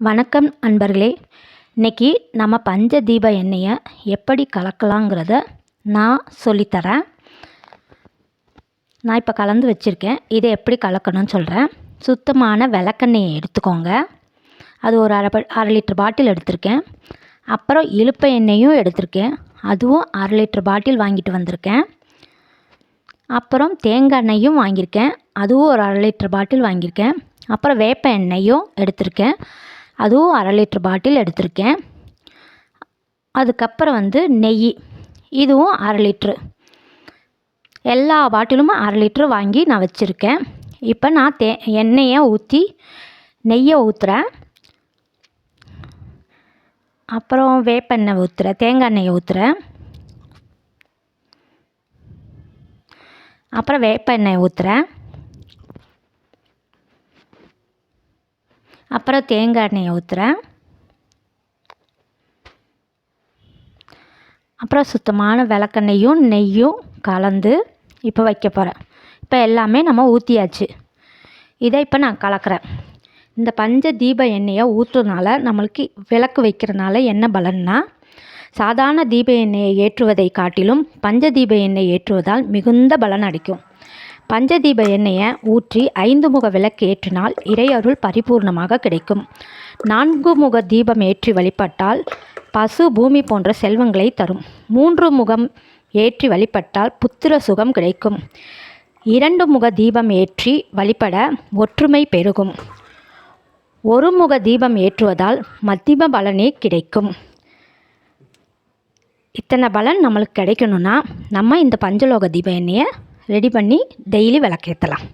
வணக்கம் அன்பர்களே இன்றைக்கி நம்ம பஞ்ச தீப எண்ணெயை எப்படி கலக்கலாங்கிறத நான் சொல்லித்தரேன். நான் இப்போ கலந்து வச்சுருக்கேன். இதை எப்படி கலக்கணும்னு சொல்கிறேன் சுத்தமான விளக்கெண்ணெயை எடுத்துக்கோங்க. அது ஒரு அரை அரை லிட்டர் பாட்டில் எடுத்திருக்கேன். அப்புறம் இலுப்பை எண்ணெயும் எடுத்திருக்கேன். அதுவும் அரை லிட்டர் பாட்டில் வாங்கிட்டு வந்திருக்கேன். அப்புறம் தேங்காய் எண்ணெயும் வாங்கியிருக்கேன். அதுவும் ஒரு அரை லிட்டர் பாட்டில் வாங்கியிருக்கேன். அப்புறம் வேப்ப எண்ணெயும் எடுத்திருக்கேன். அதுவும் அரை லிட்ரு பாட்டில் எடுத்திருக்கேன். அதுக்கப்புறம் வந்து நெய். இதுவும் அரை லிட்ரு எல்லா பாட்டிலும் அரை லிட்ரு வாங்கி நான் வச்சுருக்கேன். இப்போ நான் தே எண்ணெயை ஊற்றி நெய்யை ஊற்றுறேன் அப்புறம் வேப்பெண்ணெய் ஊற்றுறேன் தேங்காய் எண்ணெயை ஊற்றுறேன் அப்புறம் வேப்பெண்ணெய் ஊற்றுறேன் அப்புறம் தேங்காய் எண்ணெயை ஊற்றுறேன் அப்புறம் சுத்தமான விளக்கெண்ணையும் நெய்யும் கலந்து இப்போ வைக்க போகிறேன் இப்போ எல்லாமே நம்ம ஊற்றியாச்சு இதை இப்போ நான் கலக்கிறேன். இந்த பஞ்ச தீப எண்ணெயை ஊற்றுறதுனால நம்மளுக்கு விளக்கு வைக்கிறனால என்ன பலன்னா சாதாரண தீப எண்ணெயை ஏற்றுவதை காட்டிலும் பஞ்ச தீப எண்ணெய் ஏற்றுவதால் மிகுந்த பலன் அடிக்கும் பஞ்சதீப எண்ணெயை ஊற்றி ஐந்து முக விளக்கு ஏற்றினால் இறையருள் பரிபூர்ணமாக கிடைக்கும். நான்கு முக தீபம் ஏற்றி வழிபட்டால் பசு பூமி போன்ற செல்வங்களை தரும். மூன்று முகம் ஏற்றி வழிபட்டால் புத்திர சுகம் கிடைக்கும். இரண்டு முக தீபம் ஏற்றி வழிபட ஒற்றுமை பெருகும். ஒரு முக தீபம் ஏற்றுவதால் மத்திம பலனே கிடைக்கும். இத்தனை பலன் நம்மளுக்கு கிடைக்கணும்னா நம்ம இந்த பஞ்சலோக தீப எண்ணெயை ரெடி பண்ணி டெய்லி விளக்கேற்றலாம்